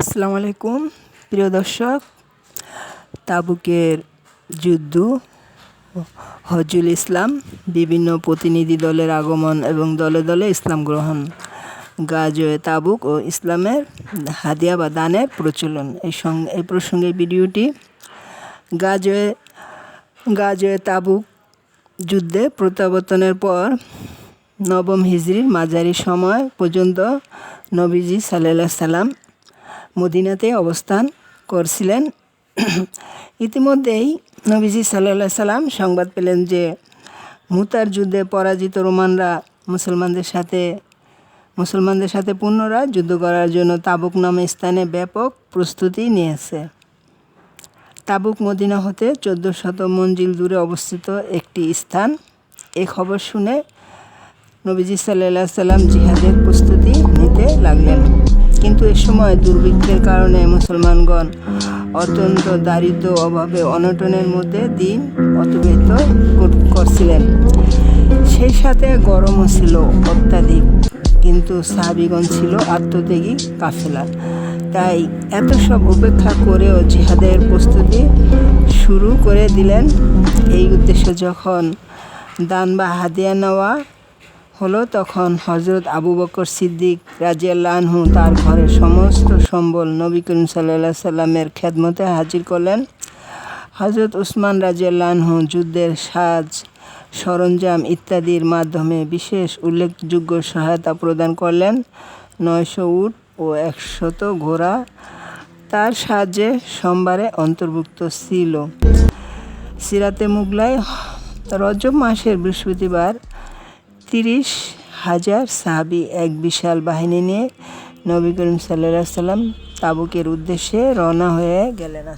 আসসালামু আলাইকুম, প্রিয় দর্শক, তাবুকের যুদ্ধ হজুল ইসলাম, বিভিন্ন প্রতিনিধি দলের আগমন এবং দলে দলে ইসলাম গ্রহণ গাজয়ে তাবুক ও ইসলামের হাদিয়া বা দানের প্রচলন। এই সঙ্গে এই প্রসঙ্গে ভিডিওটি গাজয়ে গাজয়ে তাবুক যুদ্ধে প্রত্যাবর্তনের পর নবম হিজরির মাঝারি সময় পর্যন্ত নবীজি সাল্লাহ সাল্লাম মদিনাতে অবস্থান করছিলেন। ইতিমধ্যেই নবীজি সাল্লাহ সাল্লাম সংবাদ পেলেন যে, মুতার যুদ্ধে পরাজিত রোমানরা মুসলমানদের সাথে মুসলমানদের সাথে পুনরায় যুদ্ধ করার জন্য তাবুক নামে স্থানে ব্যাপক প্রস্তুতি নিয়েছে। তাবুক মদিনা হতে চোদ্দ শত মঞ্জিল দূরে অবস্থিত একটি স্থান। এ খবর শুনে নবীজি সাল্লাহ সাল্লাম জিহাদের প্রস্তুতি নিতে লাগলেন। সময় দুর্ভিক্ষের কারণে মুসলমানগণ অত্যন্ত দারিদ্র অভাবে অনটনের মধ্যে দিন অতিবাহিত করছিলেন। সেই সাথে গরমও ছিল অত্যাধিক, কিন্তু সাহাবিগণ ছিল আত্মত্যাগী কাফেলা। তাই এত সব উপেক্ষা করেও জিহাদের প্রস্তুতি শুরু করে দিলেন। এই উদ্দেশ্য যখন দান বা হাদিয়া নেওয়া হলো তখন হজরত আবু বকর সিদ্দিক রাজিয়াল্লাহু তার ঘরের সমস্ত সম্বল নবী করিম সাল্লা সাল্লামের খেদমতে হাজির করলেন। হজরত উসমান রাজিয়াল্লাহু যুদ্ধের সাজ, সরঞ্জাম ইত্যাদির মাধ্যমে বিশেষ উল্লেখযোগ্য সহায়তা প্রদান করলেন। নয়শো উট ও একশত ঘোড়া তার সাহায্যে সোমবারে অন্তর্ভুক্ত ছিল। সিরাতে মুগলায় রজব মাসের বৃহস্পতিবার তিরিশ হাজার সাহাবি এক বিশাল বাহিনী নিয়ে নবী করিম সাল্লা সাল্লাম তাবুকের উদ্দেশ্যে রওনা হয়ে গেলেন